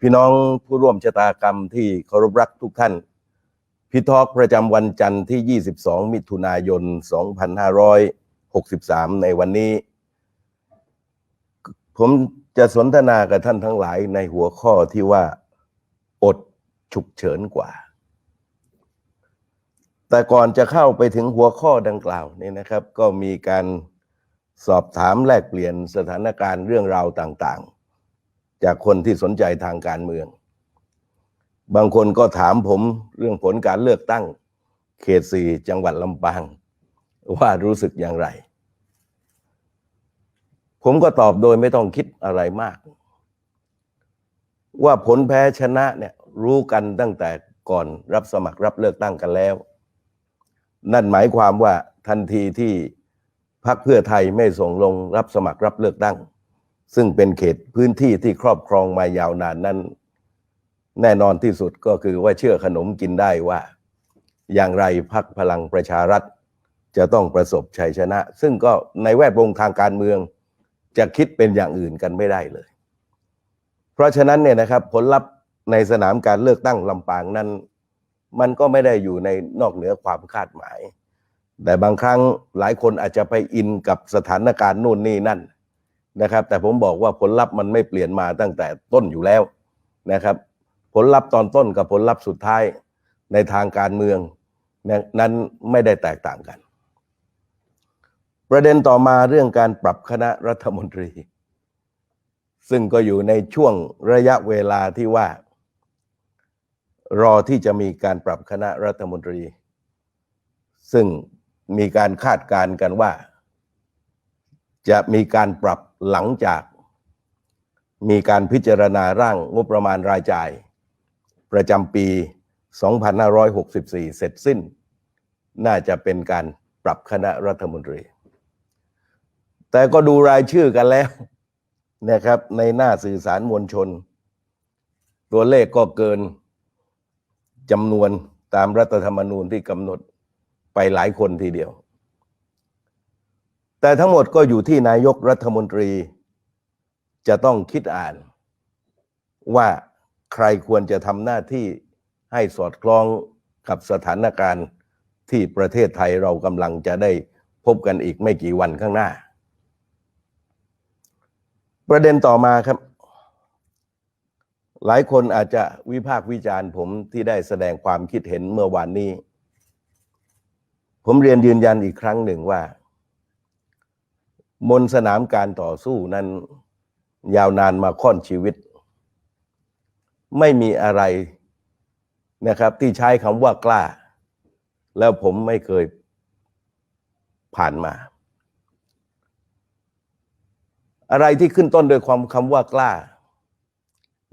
พี่น้องผู้ร่วมชะตากรรมที่เคารพรักทุกท่าน พิทอกประจำวันจันทร์ที่ 22 มิถุนายน 2563 ในวันนี้ ผมจะสนทนากับท่านทั้งหลายในหัวข้อที่ว่า อดฉุกเฉินกว่า แต่ก่อนจะเข้าไปถึงหัวข้อดังกล่าวนี่นะครับ ก็มีการสอบถามแลกเปลี่ยนสถานการณ์เรื่องราวต่างๆ จากคนที่สนใจทางการเมือง บางคนก็ถามผมเรื่องผลการเลือกตั้ง เขตสี่จังหวัดลำปาง ว่ารู้สึกอย่างไร ผมก็ตอบโดยไม่ต้องคิดอะไรมาก ว่าผลแพ้ชนะเนี่ยรู้กันตั้งแต่ก่อนรับสมัครรับเลือกตั้งกันแล้ว นั่นหมายความว่าทันทีที่พรรคเพื่อไทยไม่ส่งลงรับสมัครรับเลือกตั้ง ซึ่งเป็นเขตพื้นที่ที่ครอบครองมายาวนานนั้น แน่นอนที่สุดก็คือว่าเชื่อขนมกินได้ว่า อย่างไรพักพลังประชารัฐ จะต้องประสบชัยชนะ ซึ่งก็ในแวดวงทางการเมือง จะคิดเป็นอย่างอื่นกันไม่ได้เลย เพราะฉะนั้นเนี่ยนะครับผลลัพธ์ในสนามการเลือกตั้งลำปางนั้น มันก็ไม่ได้อยู่ในนอกเหนือความคาดหมาย แต่บางครั้งหลายคนอาจจะไปอินกับสถานการณ์นู่นนี่นั่น นะครับ แต่ผมบอกว่าผลลัพธ์มันไม่เปลี่ยนมาตั้งแต่ต้นอยู่แล้วนะครับ ผลลัพธ์ตอนต้นกับผลลัพธ์สุดท้ายในทางการเมืองนั้นไม่ได้แตกต่างกัน ประเด็นต่อมาเรื่องการปรับคณะรัฐมนตรี ซึ่งก็อยู่ในช่วงระยะเวลาที่ว่า รอที่จะมีการปรับคณะรัฐมนตรี ซึ่งมีการคาดการณ์กันว่า จะมีการปรับหลังจากมีการพิจารณาร่างงบประมาณรายจ่าย ประจำปี 2564 เสร็จสิ้น น่าจะเป็นการปรับคณะรัฐมนตรี แต่ก็ดูรายชื่อกันแล้วนะครับในหน้าสื่อสารมวลชน ตัวเลขก็เกินจำนวนตามรัฐธรรมนูญที่กำหนดไปหลายคนทีเดียว แต่ทั้งหมดก็อยู่ที่นายกรัฐมนตรี จะต้องคิดอ่าน ว่าใครควรจะทำหน้าที่ให้สอดคล้องกับสถานการณ์ที่ประเทศไทยเรากำลังจะได้พบกันอีกไม่กี่วันข้างหน้า ประเด็นต่อมาครับ หลายคนอาจจะวิพากษ์วิจารณ์ผมที่ได้แสดงความคิดเห็นเมื่อวานนี้ ผมเรียนยืนยันอีกครั้งหนึ่งว่า มนสนามการต่อสู้นั้น ยาวนานมาค่อนชีวิต ไม่มีอะไรนะครับ ที่ใช้คำว่ากล้า แล้วผมไม่เคยผ่านมา อะไรที่ขึ้นต้นโดยความคำว่ากล้า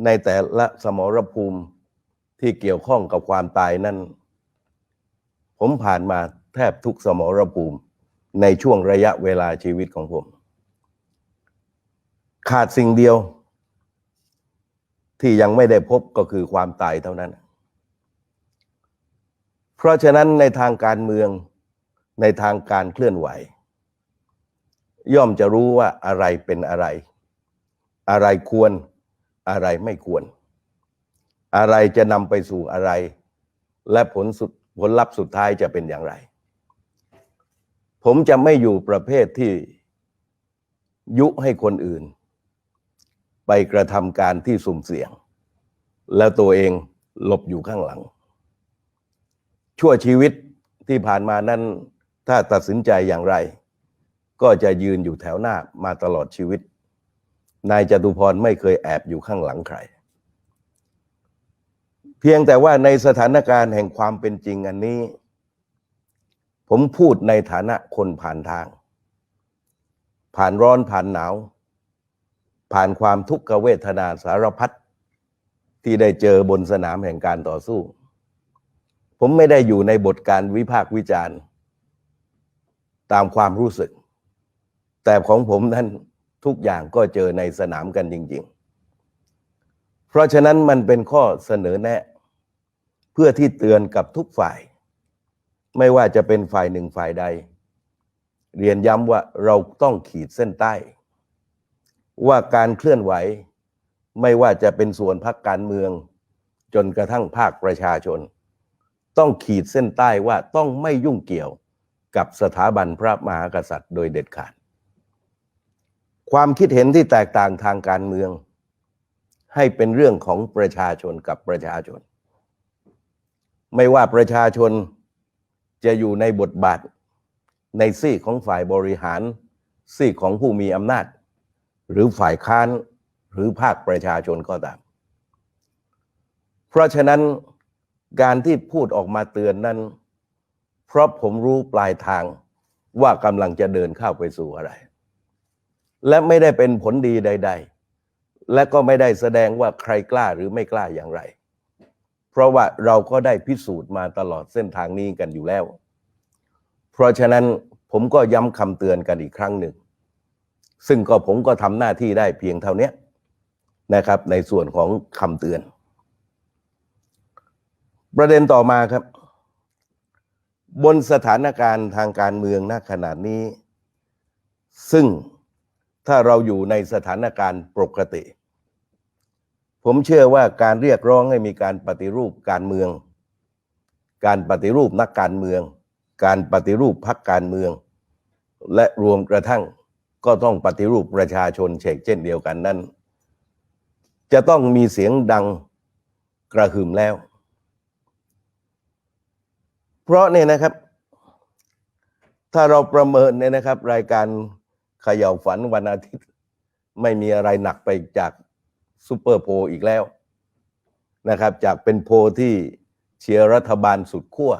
ในแต่ละสมรภูมิที่เกี่ยวข้องกับความตายนั้น ผมผ่านมาแทบทุกสมรภูมิ ในช่วงระยะเวลาชีวิตของผม ขาดสิ่งเดียว ที่ยังไม่ได้พบก็คือความตายเท่านั้น เพราะฉะนั้นในทางการเมืองในทางการเคลื่อนไหว ย่อมจะรู้ว่าอะไรเป็นอะไร อะไรควรอะไรไม่ควร อะไรจะนำไปสู่อะไร และผลสุดผลลัพธ์สุดท้ายจะเป็นอย่างไร ผมจะไม่อยู่ประเภทที่ยุให้คนอื่น ไปกระทำการที่สุ่มเสี่ยง แล้วตัวเองหลบอยู่ข้างหลัง ชั่วชีวิตที่ผ่านมานั้น ถ้าตัดสินใจอย่างไร ก็จะยืนอยู่แถวหน้ามาตลอดชีวิต นายจตุพรไม่เคยแอบอยู่ข้างหลังใคร เพียงแต่ว่าในสถานการณ์แห่งความเป็นจริงอันนี้ ผมพูดในฐานะคนผ่านทาง ผ่านร้อนผ่านหนาว ผ่านความทุกขเวทนาสารพัดที่ได้เจอบนสนามแห่งการต่อสู้ ผมไม่ได้อยู่ในบทการวิพากษ์วิจารณ์ ตามความรู้สึก แต่ของผมนั้นทุกอย่างก็เจอในสนามกันจริง ๆ เพราะฉะนั้นมันเป็นข้อเสนอแนะ เพื่อที่เตือนกับทุกฝ่าย ไม่ว่าจะเป็นฝ่ายหนึ่งฝ่ายใด เรียนย้ำว่าเราต้องขีดเส้นใต้ ว่าการเคลื่อนไหว ไม่ว่าจะเป็นส่วนพักการเมือง จนกระทั่งภาคประชาชน ต้องขีดเส้นใต้ว่าต้องไม่ยุ่งเกี่ยวกับสถาบันพระมหากษัตริย์โดยเด็ดขาด ความคิดเห็นที่แตกต่างทางการเมือง ให้เป็นเรื่องของประชาชนกับประชาชน ไม่ว่าประชาชน จะอยู่ในบทบาทในซีกของฝ่ายบริหาร ซีกของผู้มีอำนาจ หรือฝ่ายค้านหรือภาคประชาชนก็ตาม เพราะฉะนั้นการที่พูดออกมาเตือนนั้น เพราะผมรู้ปลายทางว่ากำลังจะเดินเข้าไปสู่อะไร และไม่ได้เป็นผลดีใด ๆ และก็ไม่ได้แสดงว่าใครกล้าหรือไม่กล้าอย่างไร เพราะว่าเราก็ได้พิสูจน์มาตลอดเส้นทางนี้กันอยู่แล้ว เพราะฉะนั้นผมก็ย้ำคำเตือนกันอีกครั้งหนึ่ง ซึ่งก็ผมก็ทำหน้าที่ได้เพียงเท่านี้นะครับ ในส่วนของคำเตือน ประเด็นต่อมาครับ บนสถานการณ์ทางการเมืองณขณะนี้ ซึ่งถ้าเราอยู่ในสถานการณ์ปกติ ผมเชื่อว่าการเรียกร้องให้มีการปฏิรูปการเมือง การปฏิรูปนักการเมือง การปฏิรูปพรรคการเมือง และรวมกระทั่งก็ต้องปฏิรูปประชาชนเชกเช่นเดียวกันนั้น จะต้องมีเสียงดังกระหึ่มแล้ว เพราะเนี่ยนะครับ ถ้าเราประเมินเนี่ยนะครับ รายการขย่าฝันวันอาทิตย์ ไม่มีอะไรหนักไปจาก ซูเปอร์โพลอีกแล้วนะครับ จากเป็นโพลที่เชียร์รัฐบาลสุดขั้ว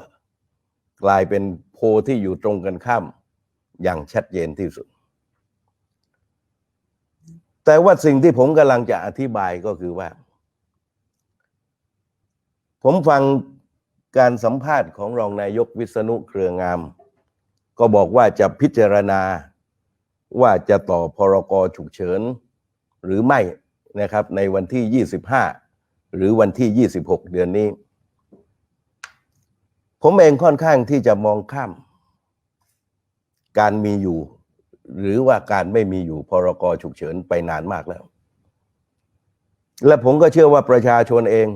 กลายเป็นโพลที่อยู่ตรงกันข้ามอย่างชัดเจนที่สุด แต่ว่าสิ่งที่ผมกำลังจะอธิบายก็คือว่า ผมฟังการสัมภาษณ์ของรองนายกวิษณุเครืองาม ก็บอกว่าจะพิจารณาว่าจะต่อพรกฉุกเฉินหรือไม่ นะครับในวันที่ 25 หรือวันที่ 26 เดือนนี้ ผมเองค่อนข้างที่จะมองข้าม การมีอยู่ หรือว่าการไม่มีอยู่พรกฉุกเฉินไปนานมากแล้ว และผมก็เชื่อว่าประชาชนเอง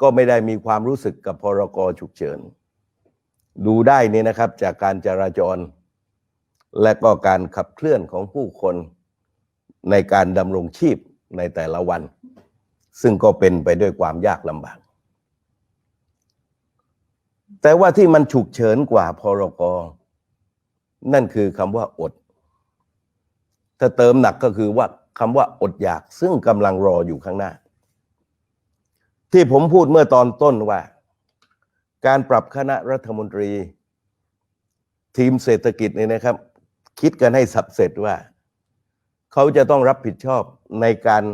ก็ไม่ได้มีความรู้สึกกับพรกฉุกเฉิน ดูได้นี่นะครับจากการจราจร และก็การขับเคลื่อนของผู้คน ในการดำรงชีพในแต่ละวัน ซึ่งก็เป็นไปด้วยความยากลำบาก แต่ว่าที่มันฉุกเฉินกว่าพรกนั่นคือคำว่าอด ถ้าเติมหนักก็คือว่าคำว่าอดอยากซึ่งกำลังรออยู่ข้างหน้า ที่ผมพูดเมื่อตอนต้นว่า การปรับคณะรัฐมนตรี ทีมเศรษฐกิจเนี่ยนะครับ คิดกันให้สับเสร็จว่า เขาจะต้องรับผิดชอบในการ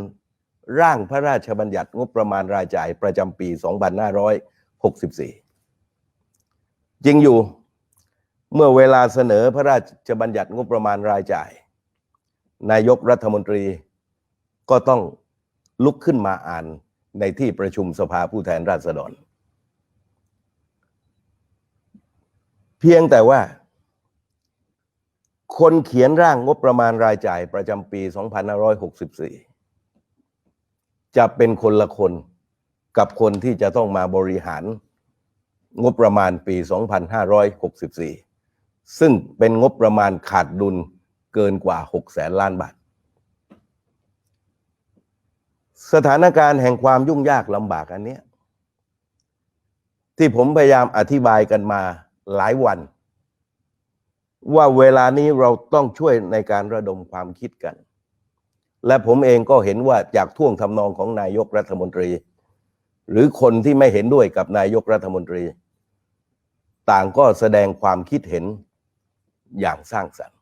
ร่างพระราชบัญญัติงบประมาณรายจ่ายประจำปี 2564 จริงอยู่เมื่อเวลาเสนอพระราชบัญญัติงบประมาณรายจ่าย นายกรัฐมนตรีก็ต้องลุกขึ้นมาอ่านในที่ประชุมสภาผู้แทนราษฎร เพียงแต่ว่า คนเขียนร่างงบประมาณรายจ่ายประจำปี 2564 จะเป็นคนละคนกับคนที่จะต้องมาบริหารงบประมาณปี 2564 ซึ่งเป็นงบประมาณขาดดุลเกินกว่า 6 แสนล้านบาท สถานการณ์แห่งความยุ่งยากลำบากอันนี้ที่ผมพยายามอธิบายกันมาหลายวัน ว่าเวลานี้เราต้องช่วยในการระดมความคิดกัน และผมเองก็เห็นว่าจากท่วงทำนองของนายกรัฐมนตรี หรือคนที่ไม่เห็นด้วยกับนายกรัฐมนตรี ต่างก็แสดงความคิดเห็นอย่างสร้างสรรค์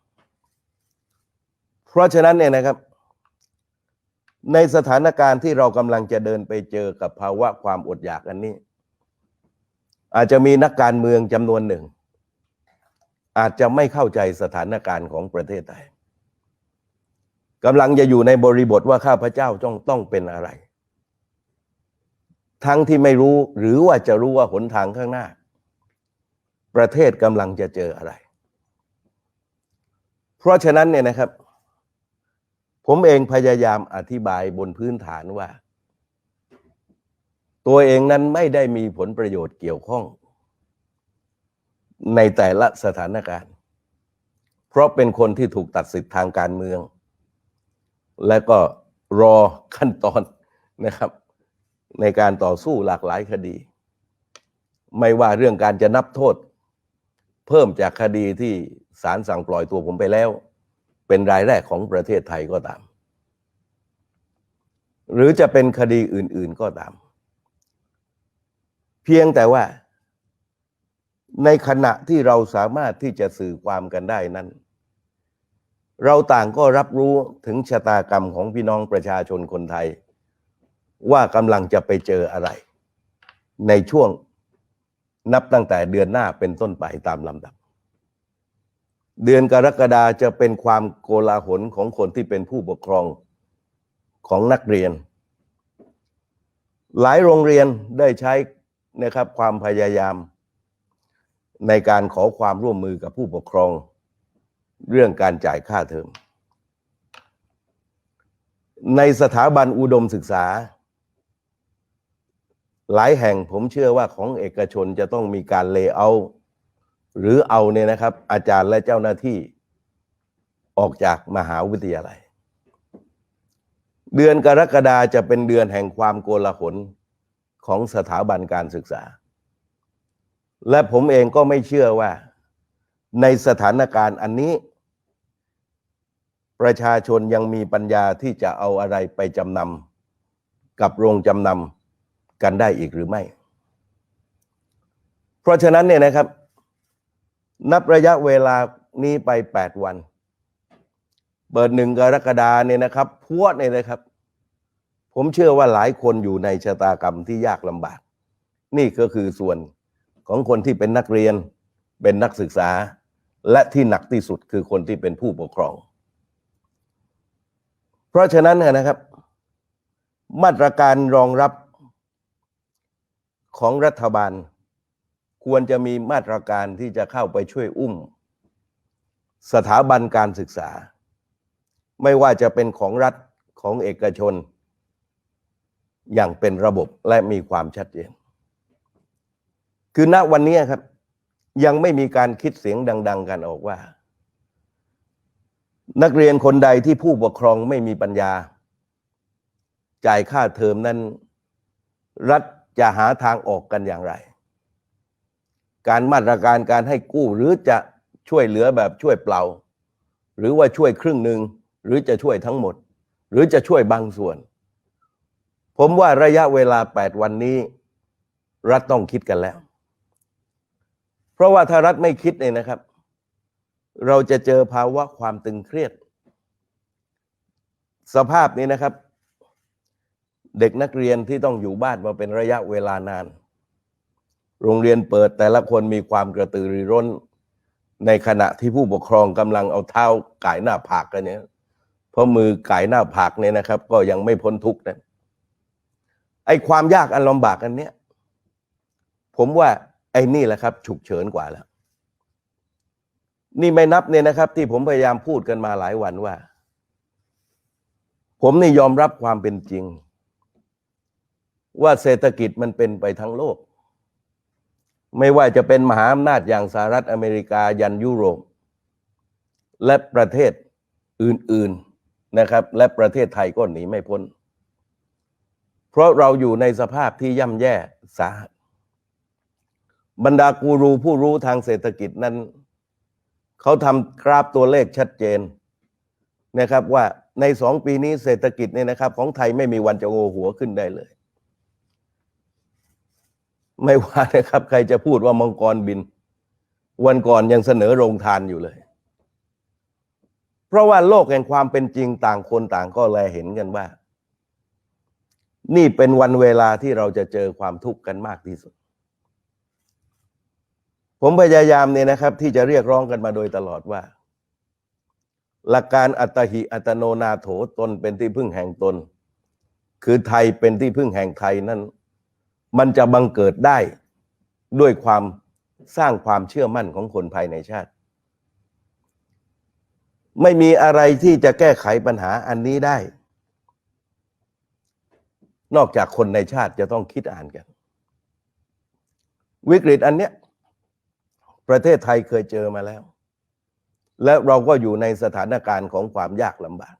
เพราะฉะนั้นเนี่ยนะครับ ในสถานการณ์ที่เรากำลังจะเดินไปเจอกับภาวะความอดอยากอันนี้ อาจจะมีนักการเมืองจำนวนหนึ่ง อาจจะไม่เข้าใจสถานการณ์ของประเทศไทยกำลังจะอยู่ในบริบทว่าข้าพเจ้าต้องต้องเป็นอะไร ทั้งที่ไม่รู้หรือว่าจะรู้ว่าหนทางข้างหน้า ประเทศกำลังจะเจออะไร เพราะฉะนั้นเนี่ยนะครับ ผมเองพยายามอธิบายบนพื้นฐานว่า ตัวเองนั้นไม่ได้มีผลประโยชน์เกี่ยวข้อง ในแต่ละสถานการณ์ เพราะเป็นคนที่ถูกตัดสิทธิ์ทางการเมือง และก็รอขั้นตอนนะครับ ในการต่อสู้หลากหลายคดี ไม่ว่าเรื่องการจะนับโทษ เพิ่มจากคดีที่ศาลสั่งปล่อยตัวผมไปแล้ว เป็นรายแรกของประเทศไทยก็ตาม หรือจะเป็นคดีอื่น ๆก็ตาม เพียงแต่ว่า ในขณะที่เราสามารถที่จะสื่อความกันได้นั้น เราต่างก็รับรู้ถึงชะตากรรมของพี่น้องประชาชนคนไทย ว่ากำลังจะไปเจออะไร ในช่วงนับตั้งแต่เดือนหน้าเป็นต้นไปตามลำดับ เดือนกรกฎาจะเป็นความโกลาหลของคนที่เป็นผู้ปกครองของนักเรียน หลายโรงเรียนได้ใช้นะครับความพยายาม ในการขอความร่วมมือกับผู้ปกครอง เรื่องการจ่ายค่าเทอม ในสถาบันอุดมศึกษา หลายแห่งผมเชื่อว่าของเอกชนจะต้องมีการเลเยอร์หรือเอาเนี่ยนะครับ อาจารย์และเจ้าหน้าที่ออกจากมหาวิทยาลัย เดือนกรกฎาจะเป็นเดือนแห่งความโกลาหลของสถาบันการศึกษา และผมเองก็ไม่เชื่อว่า ในสถานการณ์อันนี้ ประชาชนยังมีปัญญาที่จะเอาอะไรไปจำนำกับโรงจำนำกันได้อีกหรือไม่ เพราะฉะนั้นเนี่ยนะครับ นับระยะเวลานี้ไป 8 วัน เปิดหนึ่งกรกฎาเนี่ยนะครับพวดเนี่ยนะครับ ผมเชื่อว่าหลายคนอยู่ในชะตากรรมที่ยากลำบาก นี่ก็คือส่วน ของคนที่เป็นนักเรียน เป็นนักศึกษา และที่หนักที่สุดคือคนที่เป็นผู้ปกครอง เพราะฉะนั้นนะครับ มาตรการรองรับของรัฐบาล ควรจะมีมาตรการที่จะเข้าไปช่วยอุ้ม สถาบันการศึกษา ไม่ว่าจะเป็นของรัฐของเอกชน อย่างเป็นระบบและมีความชัดเจน คือณวันนี้ครับ ยังไม่มีการคิดเสียงดัง ๆ กันออกว่า นักเรียนคนใดที่ผู้ปกครองไม่มีปัญญา จ่ายค่าเทอมนั้น รัฐจะหาทางออกกันอย่างไร การมาตรการการให้กู้หรือจะช่วยเหลือแบบช่วยเปล่า หรือว่าช่วยครึ่งหนึ่งหรือจะช่วยทั้งหมด หรือจะช่วยบางส่วน ผมว่าระยะเวลา 8 วันนี้ รัฐต้องคิดกันแล้ว เพราะว่าถ้ารัฐไม่คิดเนี่ยนะครับ เราจะเจอภาวะความตึงเครียด สภาพนี้นะครับ เด็กนักเรียนที่ต้องอยู่บ้านมาเป็นระยะเวลานาน โรงเรียนเปิดแต่ละคนมีความกระตือรือร้น ในขณะที่ผู้ปกครองกำลังเอาเท้าไก่หน้าผากกันเนี่ยเพราะมือไก่หน้าผากเนี่ยนะครับ ก็ยังไม่พ้นทุกข์นะไอ้ความยากอันลำบากอันเนี้ยผมว่า ไอ้นี่แหละครับ ฉุกเฉินกว่าแล้ว นี่ไม่นับเนี่ยนะครับ ที่ผมพยายามพูดกันมาหลายวันว่า ผมนี่ยอมรับความเป็นจริง ว่าเศรษฐกิจมันเป็นไปทั้งโลก ไม่ว่าจะเป็นมหาอำนาจอย่างสหรัฐอเมริกายันยุโรป และประเทศอื่น ๆนะครับ และประเทศไทยก็หนีไม่พ้น เพราะเราอยู่ในสภาพที่ย่ำแย่สาหัส บรรดากูรูผู้รู้ทางเศรษฐกิจนั้น เขาทำกราฟตัวเลขชัดเจนนะครับว่าในสองปีนี้เศรษฐกิจเนี่ยนะครับ ของไทยไม่มีวันจะโงหัวขึ้นได้เลย ไม่ว่านะครับ ใครจะพูดว่ามังกรบิน วันก่อนยังเสนอโรงทานอยู่เลย เพราะว่าโลกแห่งความเป็นจริงต่างคนต่างก็แลเห็นกันว่า นี่เป็นวันเวลาที่เราจะเจอความทุกข์กันมากที่สุด ผมพยายามเนี่ยนะครับ ที่จะเรียกร้องกันมาโดยตลอดว่า หลักการอัตหิอัตโนนาโถตนเป็นที่พึ่งแห่งตน คือไทยเป็นที่พึ่งแห่งไทยนั้น มันจะบังเกิดได้ด้วยความสร้างความเชื่อมั่นของคนภายในชาติ ไม่มีอะไรที่จะแก้ไขปัญหาอันนี้ได้ นอกจากคนในชาติจะต้องคิดอ่านกัน วิกฤตอันเนี้ย ประเทศไทยเคยเจอมาแล้ว และเราก็อยู่ในสถานการณ์ของความยากลำบาก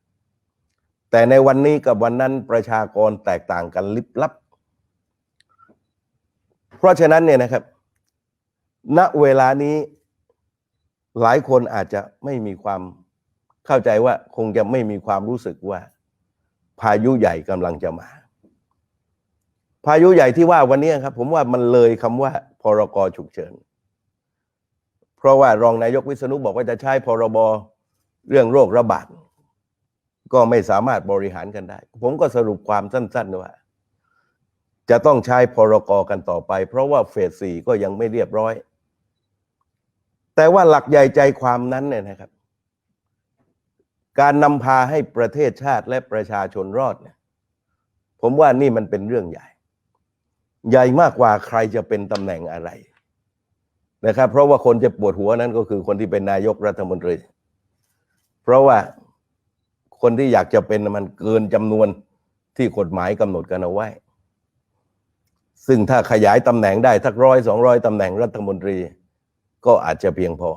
แต่ในวันนี้กับวันนั้นประชากรแตกต่างกันลิบลับ เพราะฉะนั้นเนี่ยนะครับ ณเวลานี้หลายคนอาจจะไม่มีความเข้าใจว่าคงจะไม่มีความรู้สึกว่า พายุใหญ่กำลังจะมา พายุใหญ่ที่ว่าวันนี้ครับ ผมว่ามันเลยคำว่าพรกฉุกเฉิน เพราะว่ารองนายกวิษณุบอกว่าจะใช้พรบเรื่องโรคระบาด ก็ไม่สามารถบริหารกันได้ ผมก็สรุปความสั้นๆว่า จะต้องใช้พรกกันต่อไป เพราะว่าเฟสสี่ก็ยังไม่เรียบร้อย แต่ว่าหลักใหญ่ใจความนั้นเนี่ยนะครับ การนำพาให้ประเทศชาติและประชาชนรอดเนี่ยผมว่านี่มันเป็นเรื่องใหญ่ ใหญ่มากกว่าใครจะเป็นตำแหน่งอะไร นะครับ เพราะว่าคนจะปวดหัวนั้นก็คือคนที่เป็นนายกรัฐมนตรี เพราะว่าคนที่อยากจะเป็นมันเกินจำนวนที่กฎหมายกำหนดกันเอาไว้ ซึ่งถ้าขยายตำแหน่งได้ทักร้อยสองร้อยตำแหน่งรัฐมนตรี ก็อาจจะเพียงพอ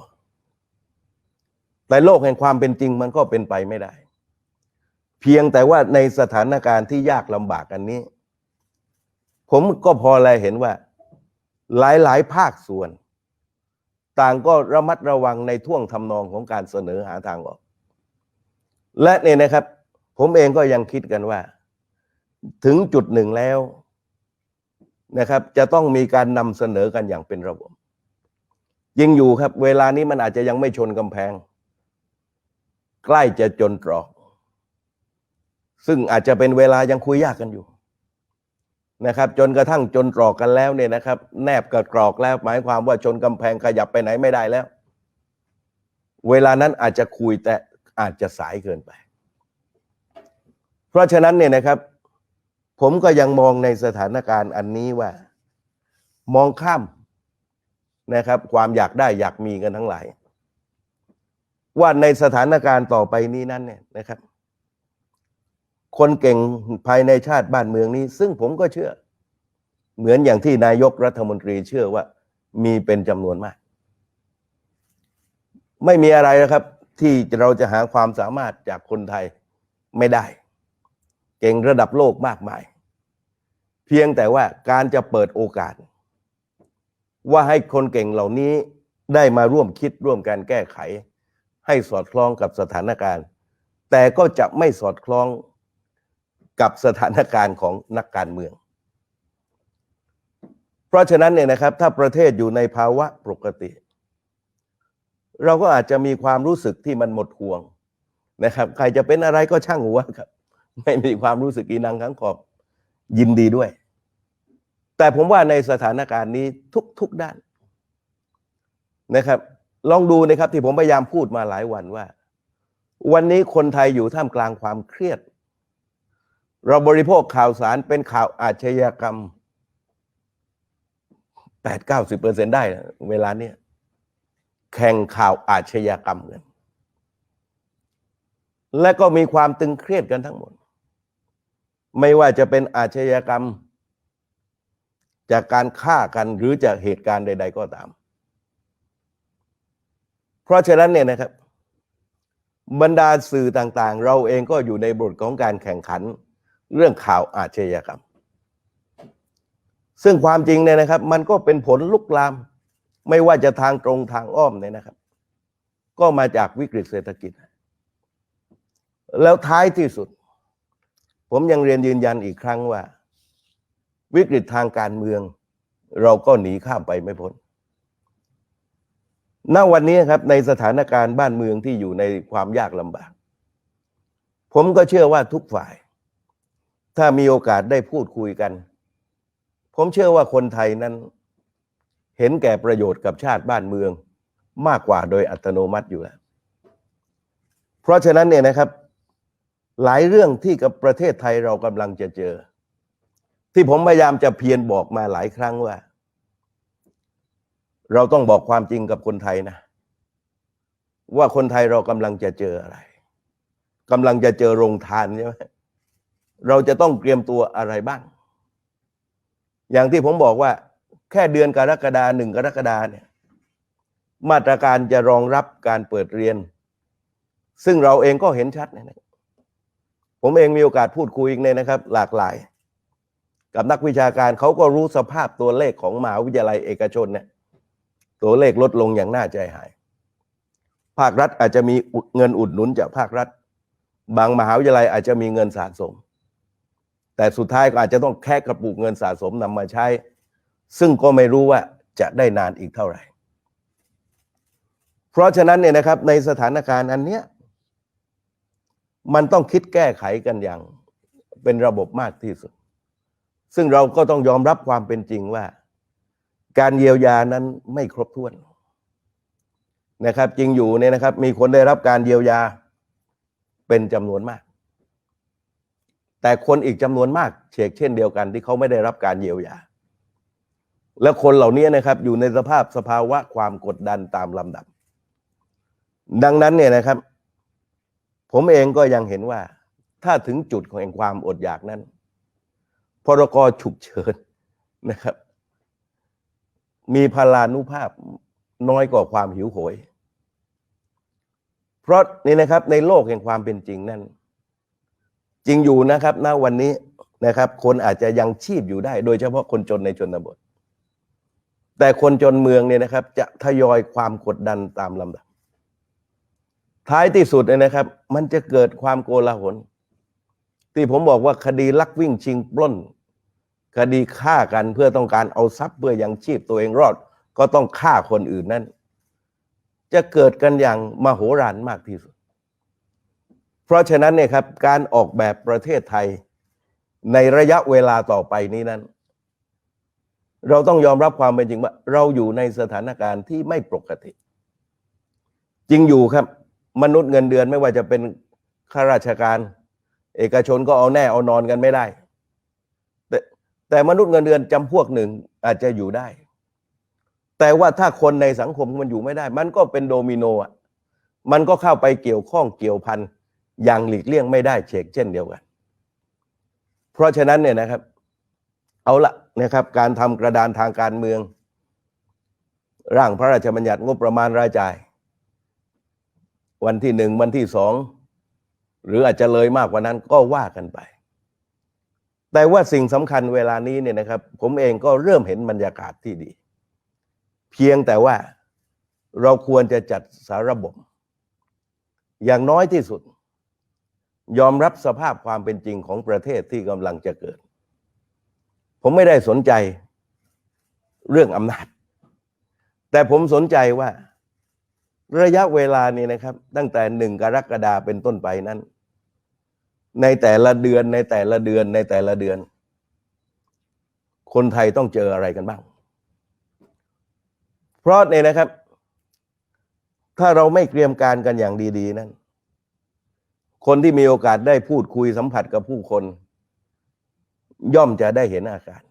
แต่โลกแห่งความเป็นจริงมันก็เป็นไปไม่ได้ เพียงแต่ว่าในสถานการณ์ที่ยากลำบากอันนี้ ผมก็พอแลเห็นว่า หลายๆ ภาคส่วน ต่างก็ระมัดระวังในท่วงทำนองของการเสนอหาทางออก และเนี่ยนะครับ ผมเองก็ยังคิดกันว่า ถึงจุดหนึ่งแล้วนะครับ จะต้องมีการนำเสนอกันอย่างเป็นระบบยิงอยู่ครับ เวลานี้มันอาจจะยังไม่ชนกำแพง ใกล้จะจนตรอก ซึ่งอาจจะเป็นเวลายังคุยยากกันอยู่ นะครับจนกระทั่งจนตรอกกันแล้วเนี่ยนะครับแนบกับกรอกแล้วหมายความว่าชนกำแพงขยับไปไหนไม่ได้แล้ว เวลานั้นอาจจะคุยแต่อาจจะสายเกินไป เพราะฉะนั้นเนี่ยนะครับ ผมก็ยังมองในสถานการณ์อันนี้ว่า มองข้ามนะครับ ความอยากได้อยากมีกันทั้งหลาย ว่าในสถานการณ์ต่อไปนี้นั้นเนี่ยนะครับ คนเก่งภายในชาติบ้านเมืองนี้ ซึ่งผมก็เชื่อ เหมือนอย่างที่นายกรัฐมนตรีเชื่อว่า มีเป็นจำนวนมาก ไม่มีอะไรนะครับ ที่เราจะหาความสามารถจากคนไทยไม่ได้ เก่งระดับโลกมากมาย เพียงแต่ว่าการจะเปิดโอกาส ว่าให้คนเก่งเหล่านี้ได้มาร่วมคิดร่วมการแก้ไข ให้สอดคล้องกับสถานการณ์ แต่ก็จะไม่สอดคล้อง กับสถานการณ์ของนักการเมือง เพราะฉะนั้นเนี่ยนะครับถ้าประเทศอยู่ในภาวะปกติ เราก็อาจจะมีความรู้สึกที่มันหมดห่วงนะครับใครจะเป็นอะไรก็ช่างหัวครับ ไม่มีความรู้สึกอีนังขังขอบยินดีด้วย แต่ผมว่าในสถานการณ์นี้ทุก ๆด้านนะครับ ลองดูนะครับที่ผมพยายามพูดมาหลายวันว่า วันนี้คนไทยอยู่ท่ามกลางความเครียด เราบริโภคข่าวสารเป็นข่าวอาชญากรรมแปดเก้าสิบเปอร์เซ็นได้ เวลาเนี้ยแข่งข่าวอาชญากรรมกัน และก็มีความตึงเครียดกันทั้งหมด ไม่ว่าจะเป็นอาชญากรรม จากการฆ่ากันหรือจากเหตุการณ์ใด ๆ ก็ตาม เพราะฉะนั้นเนี่ยนะครับ บรรดาสื่อต่างๆ เราเองก็อยู่ในบทของการแข่งขัน เรื่องข่าวอาชญากรรม ซึ่งความจริงเนี่ยนะครับ มันก็เป็นผลลุกลาม ไม่ว่าจะทางตรงทางอ้อมเนี่ยนะครับ ก็มาจากวิกฤตเศรษฐกิจ แล้วท้ายที่สุด ผมยังเรียนยืนยันอีกครั้งว่า วิกฤตทางการเมือง เราก็หนีข้ามไปไม่พ้นณวันนี้ครับในสถานการณ์บ้านเมืองที่อยู่ในความยากลำบาก ผมก็เชื่อว่าทุกฝ่าย ถ้ามีโอกาสได้พูดคุยกัน ผมเชื่อว่าคนไทยนั้น เห็นแก่ประโยชน์กับชาติบ้านเมืองมากกว่าโดยอัตโนมัติอยู่แล้ว เพราะฉะนั้นเนี่ยนะครับ หลายเรื่องที่กับประเทศไทยเรากำลังจะเจอ ที่ผมพยายามจะเพียรบอกมาหลายครั้งว่า เราต้องบอกความจริงกับคนไทยนะ ว่าคนไทยเรากำลังจะเจออะไรกำลังจะเจอโรงทานใช่ไหม เราจะต้องเตรียมตัวอะไรบ้าง อย่างที่ผมบอกว่า แค่เดือนกรกฎาหนึ่งกรกฎาเนี่ย มาตรการจะรองรับการเปิดเรียน ซึ่งเราเองก็เห็นชัดนะผมเองมีโอกาสพูดคุยอีกเนี่ยนะครับ หลากหลาย กับนักวิชาการเขาก็รู้สภาพตัวเลขของมหาวิทยาลัยเอกชนเนี่ยตัวเลขลดลงอย่างน่าใจหาย ภาครัฐอาจจะมีเงินอุดหนุนจากภาครัฐ บางมหาวิทยาลัยอาจจะมีเงินสะสม แต่สุดท้ายก็อาจจะต้องแค่กระปุกเงินสะสมนำมาใช้ ซึ่งก็ไม่รู้ว่าจะได้นานอีกเท่าไหร่ เพราะฉะนั้นเนี่ยนะครับในสถานการณ์อันเนี้ยมันต้องคิดแก้ไขกันอย่างเป็นระบบมากที่สุด ซึ่งเราก็ต้องยอมรับความเป็นจริงว่า การเยียวยานั้นไม่ครบถ้วนนะครับ จริงอยู่เนี่ยนะครับ มีคนได้รับการเยียวยาเป็นจำนวนมาก แต่คนอีกจำนวนมากเชกเช่นเดียวกันที่เขาไม่ได้รับการเยียวยา และคนเหล่านี้นะครับอยู่ในสภาพสภาวะความกดดันตามลำดับ ดังนั้นเนี่ยนะครับ ผมเองก็ยังเห็นว่า ถ้าถึงจุดของความอดอยากนั้น พรกฉุกเฉินนะครับ มีพลานุภาพน้อยกว่าความหิวโหย เพราะนี่นะครับในโลกแห่งความเป็นจริงนั่น จริงอยู่นะครับณวันนี้นะครับ คนอาจจะยังชีพอยู่ได้ โดยเฉพาะคนจนในชนบท แต่คนจนเมืองเนี่ยนะครับ จะทยอยความกดดันตามลำดับ ท้ายที่สุดเนี่ยนะครับ มันจะเกิดความโกลาหล ที่ผมบอกว่าคดีลักวิ่งชิงปล้น คดีฆ่ากันเพื่อต้องการเอาทรัพย์เพื่อยังชีพตัวเองรอด ก็ต้องฆ่าคนอื่นนั่นจะเกิดกันอย่างมโหฬารมากที่สุด เพราะฉะนั้นเนี่ยครับการออกแบบประเทศไทยในระยะเวลาต่อไปนี้นั้น เราต้องยอมรับความเป็นจริงว่า เราอยู่ในสถานการณ์ที่ไม่ปกติ จริงอยู่ครับ มนุษย์เงินเดือนไม่ว่าจะเป็นข้าราชการ เอกชนก็เอาแน่เอานอนกันไม่ได้ แต่แต่มนุษย์เงินเดือนจำพวกหนึ่งอาจจะอยู่ได้ แต่ว่าถ้าคนในสังคมมันอยู่ไม่ได้ มันก็เป็นโดมิโนอะมันก็เข้าไปเกี่ยวข้องเกี่ยวพันอ ย่างหลีกเลี่ยงไม่ได้เชกเช่นเดียวกัน เพราะฉะนั้นเนี่ยนะครับ เอาละนะครับ การทำกระดานทางการเมือง ร่างพระราชบัญญัติงบประมาณรายจ่าย วันที่หนึ่งวันที่สองหรืออาจจะเลยมากกว่านั้นก็ว่ากันไป แต่ว่าสิ่งสำคัญเวลานี้เนี่ยนะครับ ผมเองก็เริ่มเห็นบรรยากาศที่ดี เพียงแต่ว่าเราควรจะจัดสารบบ อย่างน้อยที่สุด ยอมรับสภาพความเป็นจริงของประเทศที่กำลังจะเกิด ผมไม่ได้สนใจเรื่องอำนาจ แต่ผมสนใจว่า ระยะเวลานี้นะครับ ตั้งแต่หนึ่งกรกฎาเป็นต้นไปนั้น ในแต่ละเดือนในแต่ละเดือนในแต่ละเดือน คนไทยต้องเจออะไรกันบ้าง เพราะเนี่ยนะครับ ถ้าเราไม่เตรียมการกันอย่างดี ๆ นั้น คนที่มีโอกาสได้พูดคุยสัมผัสกับผู้คน ย่อมจะได้เห็นอาการ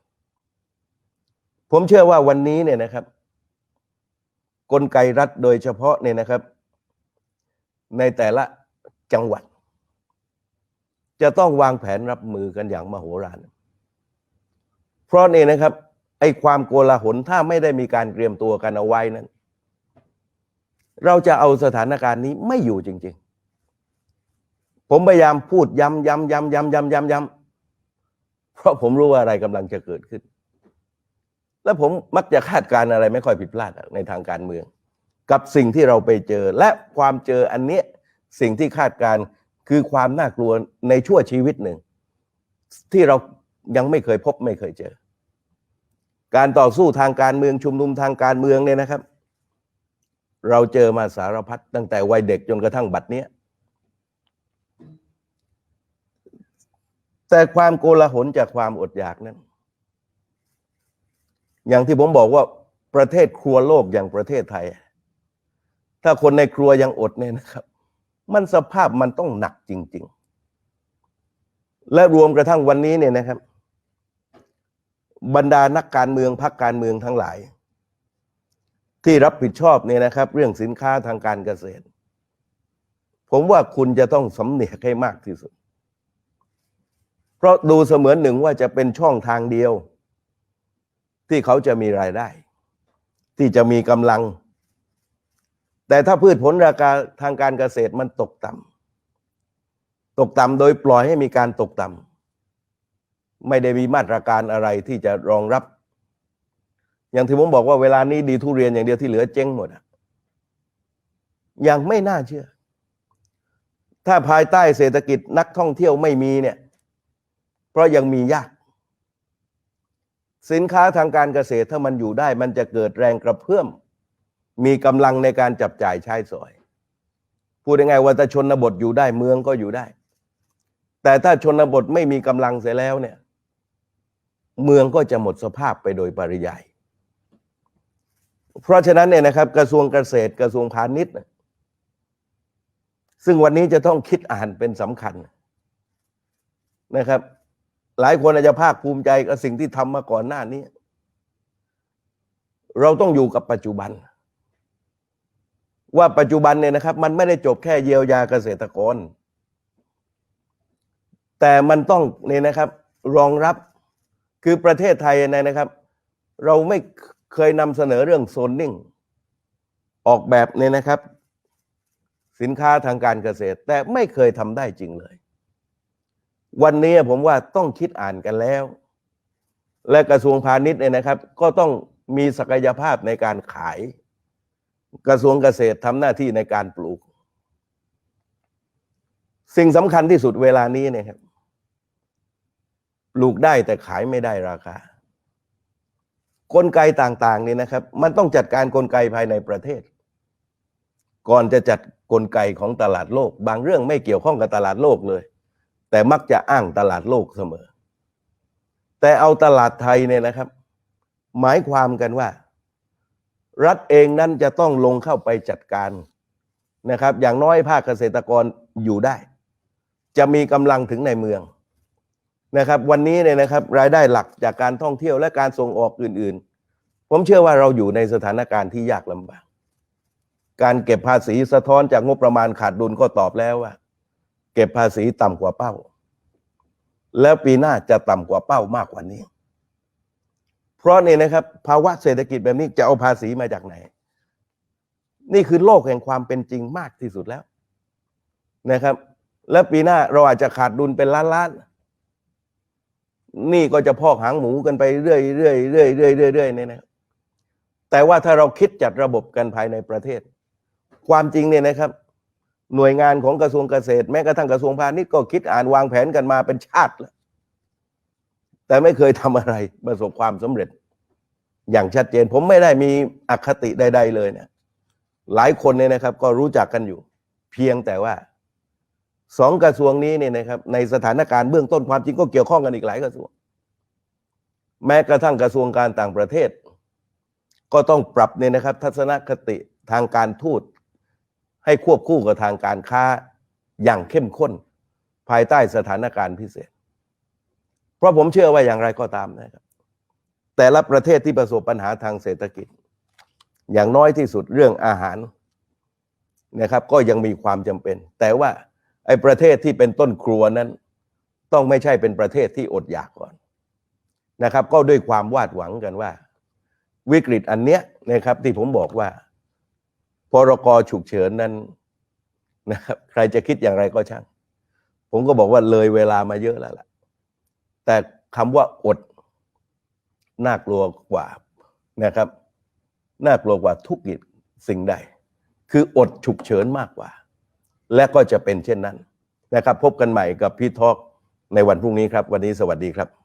ผมเชื่อว่าวันนี้เนี่ยนะครับ กลไกรัฐโดยเฉพาะเนี่ยนะครับ ในแต่ละจังหวัด จะต้องวางแผนรับมือกันอย่างมโหฬารเพราะนี่นะครับ ไอ้ความโกลาหลถ้าไม่ได้มีการเตรียมตัวกันเอาไว้นั้น เราจะเอาสถานการณ์นี้ไม่อยู่จริงๆ ผมพยายามพูดย้ำย้ำย้ำย้ำย้ำย้ำย้ำเพราะผมรู้ว่าอะไรกำลังจะเกิดขึ้น และผมมักจะคาดการณ์อะไรไม่ค่อยผิดพลาดในทางการเมือง กับสิ่งที่เราไปเจอ และความเจออันเนี้ยสิ่งที่คาดการณ์คือความน่ากลัวในชั่วชีวิตหนึ่ง ที่เรายังไม่เคยพบไม่เคยเจอ การต่อสู้ทางการเมืองชุมนุมทางการเมืองเนี่ยนะครับ เราเจอมาสารพัดตั้งแต่วัยเด็กจนกระทั่งบัดเนี้ย แต่ความโกลาหลจากความอดอยากนั้น อย่างที่ผมบอกว่าประเทศครัวโลกอย่างประเทศไทย ถ้าคนในครัวยังอดเนี่ยนะครับ มันสภาพมันต้องหนักจริง ๆ และรวมกระทั่งวันนี้เนี่ยนะครับ บรรดานักการเมืองพรรคการเมืองทั้งหลาย ที่รับผิดชอบเนี่ยนะครับ เรื่องสินค้าทางการเกษตร ผมว่าคุณจะต้องสำเนียกให้มากที่สุด เพราะดูเสมือนหนึ่งว่าจะเป็นช่องทางเดียว ที่เขาจะมีรายได้ ที่จะมีกำลัง แต่ถ้าพืชผลราคาทางการเกษตรมันตกต่ำตกต่ำโดยปล่อยให้มีการตกต่ำไม่ได้มีมาตรการอะไรที่จะรองรับ อย่างที่ผมบอกว่าเวลานี้ดีทุเรียนอย่างเดียวที่เหลือเจ๊งหมดอะยังไม่น่าเชื่อ ถ้าภายใต้เศรษฐกิจนักท่องเที่ยวไม่มีเนี่ย เพราะยังมียาก สินค้าทางการเกษตรถ้ามันอยู่ได้ มันจะเกิดแรงกระเพื่อม มีกำลังในการจับจ่ายใช้สอย พูดยังไงว่าถ้าชนบทอยู่ได้เมืองก็อยู่ได้ แต่ถ้าชนบทไม่มีกำลังเสียแล้วเนี่ย เมืองก็จะหมดสภาพไปโดยปริยายเพราะฉะนั้นเนี่ยนะครับ กระทรวงเกษตรกระทรวงพาณิชย์ซึ่งวันนี้จะต้องคิดอ่านเป็นสำคัญนะครับ หลายคนอาจจะภาคภูมิใจกับสิ่งที่ทำมาก่อนหน้านี้ เราต้องอยู่กับปัจจุบัน ว่าปัจจุบันเนี่ยนะครับ มันไม่ได้จบแค่เยียวยาเกษตรกร แต่มันต้องเนี่ยนะครับ รองรับคือประเทศไทยเนี่ยนะครับ เราไม่เคยนำเสนอเรื่องโซนนิ่ง ออกแบบเนี่ยนะครับ สินค้าทางการเกษตร แต่ไม่เคยทำได้จริงเลย วันนี้ผมว่าต้องคิดอ่านกันแล้ว และกระทรวงพาณิชย์เนี่ยนะครับ ก็ต้องมีศักยภาพในการขาย กระทรวงเกษตรทำหน้าที่ในการปลูก สิ่งสำคัญที่สุดเวลานี้เนี่ยครับปลูกได้แต่ขายไม่ได้ราคากลไกต่างๆนี่นะครับ มันต้องจัดการกลไกภายในประเทศ ก่อนจะจัดกลไกของตลาดโลก บางเรื่องไม่เกี่ยวข้องกับตลาดโลกเลย แต่มักจะอ้างตลาดโลกเสมอ แต่เอาตลาดไทยเนี่ยนะครับ หมายความกันว่า รัฐเองนั้นจะต้องลงเข้าไปจัดการนะครับ อย่างน้อยภาคเกษตรกรอยู่ได้ จะมีกำลังถึงในเมืองนะครับ วันนี้เนี่ยนะครับรายได้หลักจากการท่องเที่ยวและการส่งออกอื่น ๆ ผมเชื่อว่าเราอยู่ในสถานการณ์ที่ยากลำบาก การเก็บภาษีสะท้อนจากงบประมาณขาดดุลก็ตอบแล้วว่า เก็บภาษีต่ำกว่าเป้า แล้วปีหน้าจะต่ำกว่าเป้ามากกว่านี้ เพราะนี่นะครับ ภาวะเศรษฐกิจแบบนี้จะเอาภาษีมาจากไหน นี่คือโลกแห่งความเป็นจริงมากที่สุดแล้วนะครับ แล้วปีหน้าเราอาจจะขาดดุลเป็นล้านล้านนี่ก็จะพอกหางหมูกันไปเรื่อยเรื่อยเรื่อยเรื่อยเรื่อยเนี่ยนะแต่ว่าถ้าเราคิดจัดระบบกันภายในประเทศ ความจริงเนี่ยนะครับ หน่วยงานของกระทรวงเกษตร แม้กระทั่งกระทรวงพาณิชย์ก็คิดอ่านวางแผนกันมาเป็นชาติแล้วแต่ไม่เคยทำอะไรประสบความสำเร็จ อย่างชัดเจน ผมไม่ได้มีอคติใด ๆ เลยเนี่ยหลายคนเนี่ยนะครับ ก็รู้จักกันอยู่ เพียงแต่ว่าสองกระทรวงนี้เนี่ยนะครับ ในสถานการณ์เบื้องต้นความจริงก็เกี่ยวข้องกันอีกหลายกระทรวง แม้กระทั่งกระทรวงการต่างประเทศ ก็ต้องปรับเนี่ยนะครับ ทัศนคติทางการทูต ให้ควบคู่กับทางการค้าอย่างเข้มข้น ภายใต้สถานการณ์พิเศษ เพราะผมเชื่อว่าอย่างไรก็ตามนะครับ แต่ละประเทศที่ประสบปัญหาทางเศรษฐกิจ อย่างน้อยที่สุดเรื่องอาหารนะครับ ก็ยังมีความจำเป็น แต่ว่าไอ้ประเทศที่เป็นต้นครัวนั้น ต้องไม่ใช่เป็นประเทศที่อดอยากก่อนนะครับ ก็ด้วยความวาดหวังกันว่า วิกฤตอันเนี้ยนะครับที่ผมบอกว่า พรกฉุกเฉินนั้นนะครับใครจะคิดอย่างไรก็ช่าง ผมก็บอกว่าเลยเวลามาเยอะแล้วล่ะ แต่คำว่าอดน่ากลัวกว่านะครับ น่ากลัวกว่าทุกสิ่งใด คืออดฉุกเฉินมากกว่า และก็จะเป็นเช่นนั้นนะครับ พบกันใหม่กับพี่ทอกในวันพรุ่งนี้ครับ วันนี้สวัสดีครับ